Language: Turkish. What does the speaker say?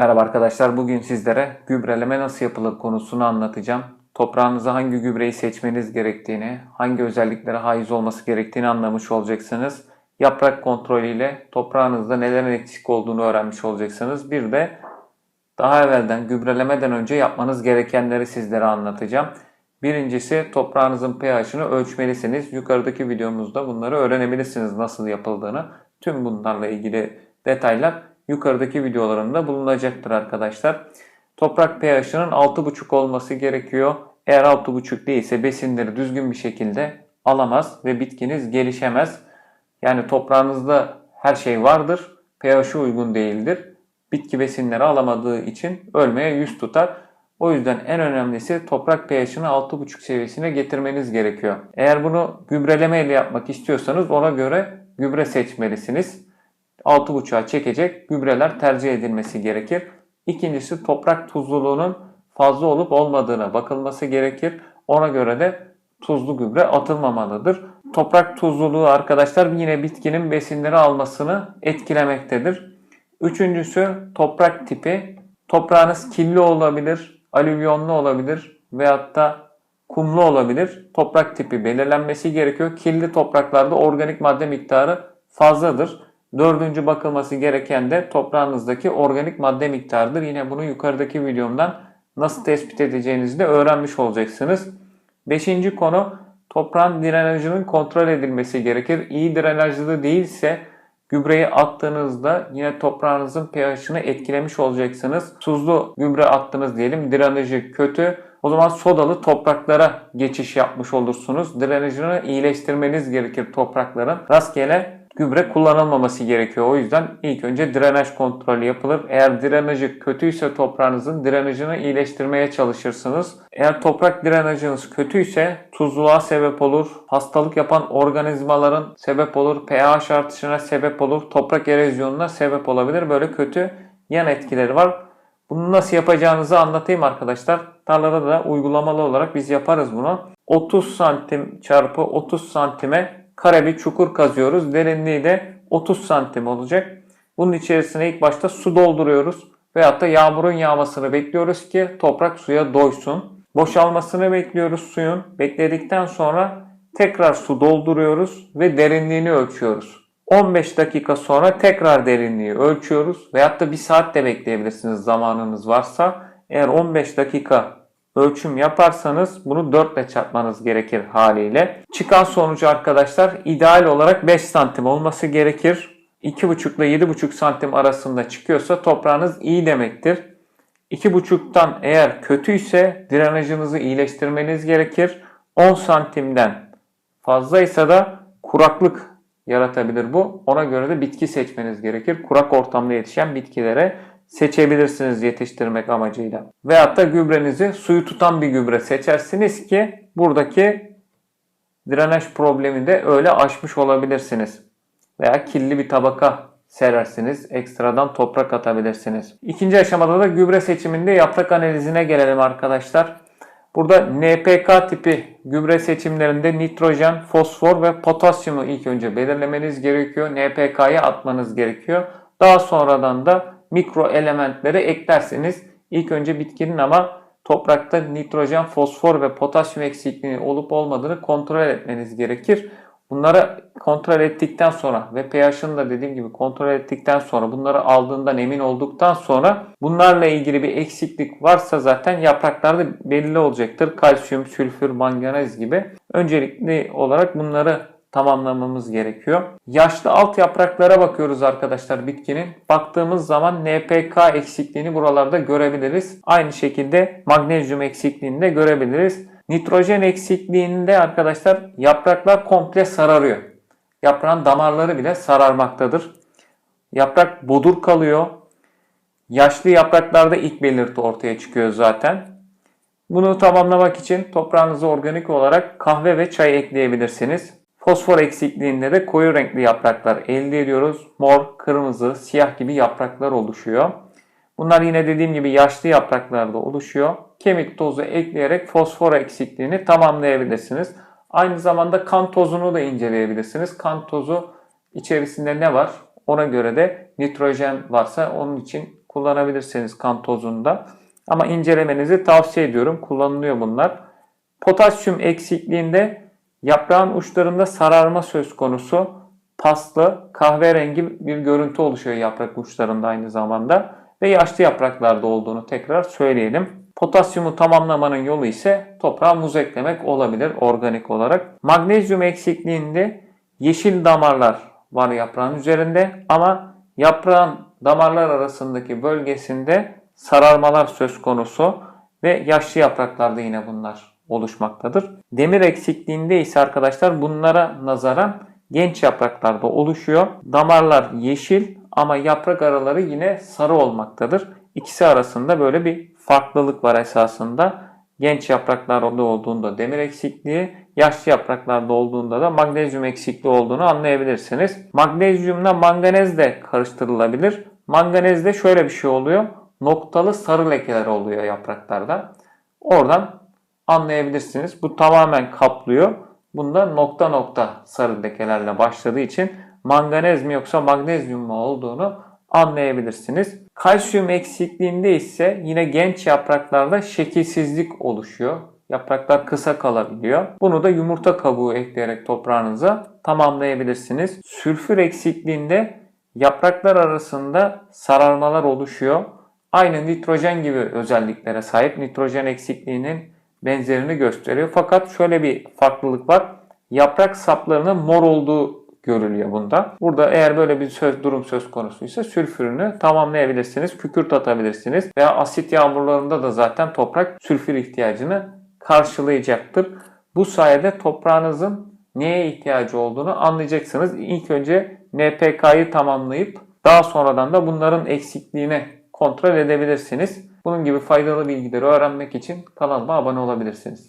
Merhaba arkadaşlar. Bugün sizlere gübreleme nasıl yapılır konusunu anlatacağım. Toprağınıza hangi gübreyi seçmeniz gerektiğini, hangi özelliklere haiz olması gerektiğini anlamış olacaksınız. Yaprak kontrolüyle toprağınızda nelerin eksik olduğunu öğrenmiş olacaksınız. Bir de daha evvelden gübrelemeden önce yapmanız gerekenleri sizlere anlatacağım. Birincisi toprağınızın pH'ını ölçmelisiniz. Yukarıdaki videomuzda bunları öğrenebilirsiniz nasıl yapıldığını. Tüm bunlarla ilgili detaylar yukarıdaki videolarımda bulunacaktır arkadaşlar. Toprak pH'ının 6,5 olması gerekiyor. Eğer 6,5 değilse besinleri düzgün bir şekilde alamaz ve bitkiniz gelişemez. Yani toprağınızda her şey vardır, pH'ı uygun değildir. Bitki besinleri alamadığı için ölmeye yüz tutar. O yüzden en önemlisi toprak pH'ini 6,5 seviyesine getirmeniz gerekiyor. Eğer bunu gübreleme ile yapmak istiyorsanız ona göre gübre seçmelisiniz. 6,5'a çekecek gübreler tercih edilmesi gerekir. İkincisi toprak tuzluluğunun fazla olup olmadığına bakılması gerekir. Ona göre de tuzlu gübre atılmamalıdır. Toprak tuzluluğu arkadaşlar yine bitkinin besinleri almasını etkilemektedir. Üçüncüsü toprak tipi. Toprağınız kirli olabilir, alüvyonlu olabilir veyahut da kumlu olabilir. Toprak tipi belirlenmesi gerekiyor. Kirli topraklarda organik madde miktarı fazladır. Dördüncü bakılması gereken de toprağınızdaki organik madde miktarıdır. Yine bunu yukarıdaki videomdan nasıl tespit edeceğinizi de öğrenmiş olacaksınız. Beşinci konu toprağın drenajının kontrol edilmesi gerekir. İyi drenajlı değilse gübreyi attığınızda yine toprağınızın pH'ını etkilemiş olacaksınız. Tuzlu gübre attınız diyelim drenajı kötü. O zaman sodalı topraklara geçiş yapmış olursunuz. Drenajını iyileştirmeniz gerekir toprakların. Rastgele gübre kullanılmaması gerekiyor. O yüzden ilk önce drenaj kontrolü yapılır. Eğer drenajı kötüyse toprağınızın drenajını iyileştirmeye çalışırsınız. Eğer toprak drenajınız kötüyse tuzluluğa sebep olur, hastalık yapan organizmaların sebep olur, pH artışına sebep olur, toprak erozyonuna sebep olabilir. Böyle kötü yan etkileri var. Bunu nasıl yapacağınızı anlatayım arkadaşlar. Tarlada da uygulamalı olarak biz yaparız bunu. 30 santim çarpı 30 santime kare bir çukur kazıyoruz. Derinliği de 30 santim olacak. Bunun içerisine ilk başta su dolduruyoruz. Veyahut da yağmurun yağmasını bekliyoruz ki toprak suya doysun. Boşalmasını bekliyoruz suyun. Bekledikten sonra tekrar su dolduruyoruz ve derinliğini ölçüyoruz. 15 dakika sonra tekrar derinliği ölçüyoruz. Veyahut da bir saat de bekleyebilirsiniz zamanınız varsa. Eğer 15 dakika ölçüm yaparsanız bunu 4 ile çarpmanız gerekir haliyle. Çıkan sonucu arkadaşlar ideal olarak 5 santim olması gerekir. 2,5 ile 7,5 santim arasında çıkıyorsa toprağınız iyi demektir. 2,5'tan eğer kötüyse drenajınızı iyileştirmeniz gerekir. 10 santimden fazlaysa da kuraklık yaratabilir bu. Ona göre de bitki seçmeniz gerekir. Kurak ortamda yetişen bitkilere seçebilirsiniz yetiştirmek amacıyla. Veyahut da gübrenizi suyu tutan bir gübre seçersiniz ki buradaki drenaj problemini de öyle aşmış olabilirsiniz. Veya kirli bir tabaka serersiniz. Ekstradan toprak atabilirsiniz. İkinci aşamada da gübre seçiminde yaprak analizine gelelim arkadaşlar. Burada NPK tipi gübre seçimlerinde nitrojen, fosfor ve potasyumu ilk önce belirlemeniz gerekiyor. NPK'ya atmanız gerekiyor. Daha sonradan da mikro elementleri eklerseniz ilk önce bitkinin ama toprakta nitrojen, fosfor ve potasyum eksikliği olup olmadığını kontrol etmeniz gerekir. Bunları kontrol ettikten sonra ve pH'ını da dediğim gibi kontrol ettikten sonra bunları aldığından emin olduktan sonra bunlarla ilgili bir eksiklik varsa zaten yapraklarda belli olacaktır. Kalsiyum, sülfür, manganez gibi. Öncelikli olarak bunları tamamlamamız gerekiyor. Yaşlı alt yapraklara bakıyoruz arkadaşlar bitkinin. Baktığımız zaman NPK eksikliğini buralarda görebiliriz. Aynı şekilde magnezyum eksikliğini de görebiliriz. Nitrojen eksikliğinde arkadaşlar yapraklar komple sararıyor. Yaprağın damarları bile sararmaktadır. Yaprak bodur kalıyor. Yaşlı yapraklarda ilk belirti ortaya çıkıyor zaten. Bunu tamamlamak için toprağınıza organik olarak kahve ve çay ekleyebilirsiniz. Fosfor eksikliğinde de koyu renkli yapraklar elde ediyoruz. Mor, kırmızı, siyah gibi yapraklar oluşuyor. Bunlar yine dediğim gibi yaşlı yapraklarda oluşuyor. Kemik tozu ekleyerek fosfor eksikliğini tamamlayabilirsiniz. Aynı zamanda kan tozunu da inceleyebilirsiniz. Kan tozu içerisinde ne var? Ona göre de nitrojen varsa onun için kullanabilirsiniz kan tozunda. Ama incelemenizi tavsiye ediyorum. Kullanılıyor bunlar. Potasyum eksikliğinde yaprağın uçlarında sararma söz konusu. Paslı, kahverengi bir görüntü oluşuyor yaprak uçlarında aynı zamanda. Ve yaşlı yapraklarda olduğunu tekrar söyleyelim. Potasyumu tamamlamanın yolu ise toprağa muz eklemek olabilir organik olarak. Magnezyum eksikliğinde yeşil damarlar var yaprağın üzerinde ama yaprağın damarlar arasındaki bölgesinde sararmalar söz konusu ve yaşlı yapraklarda yine bunlar oluşmaktadır. Demir eksikliğinde ise arkadaşlar bunlara nazaran genç yapraklarda oluşuyor. Damarlar yeşil ama yaprak araları yine sarı olmaktadır. İkisi arasında böyle bir farklılık var esasında. Genç yapraklarda olduğunda demir eksikliği, yaşlı yapraklarda olduğunda da magnezyum eksikliği olduğunu anlayabilirsiniz. Magnezyumla manganez de karıştırılabilir. Manganezde şöyle bir şey oluyor. Noktalı sarı lekeler oluyor yapraklarda. Oradan anlayabilirsiniz. Bu tamamen kaplıyor. Bunda nokta nokta sarı lekelerle başladığı için manganez mi yoksa magnezyum mu olduğunu anlayabilirsiniz. Kalsiyum eksikliğinde ise yine genç yapraklarda şekilsizlik oluşuyor. Yapraklar kısa kalabiliyor. Bunu da yumurta kabuğu ekleyerek toprağınıza tamamlayabilirsiniz. Sülfür eksikliğinde yapraklar arasında sararmalar oluşuyor. Aynı nitrojen gibi özelliklere sahip nitrojen eksikliğinin benzerini gösteriyor. Fakat şöyle bir farklılık var. Yaprak saplarının mor olduğu görülüyor bunda. Burada eğer böyle bir söz durum söz konusuysa sülfürünü tamamlayabilirsiniz. Kükürt atabilirsiniz. Veya asit yağmurlarında da zaten toprak sülfür ihtiyacını karşılayacaktır. Bu sayede toprağınızın neye ihtiyacı olduğunu anlayacaksınız. İlk önce NPK'yı tamamlayıp daha sonradan da bunların eksikliğini kontrol edebilirsiniz. Bunun gibi faydalı bilgileri öğrenmek için kanalıma abone olabilirsiniz.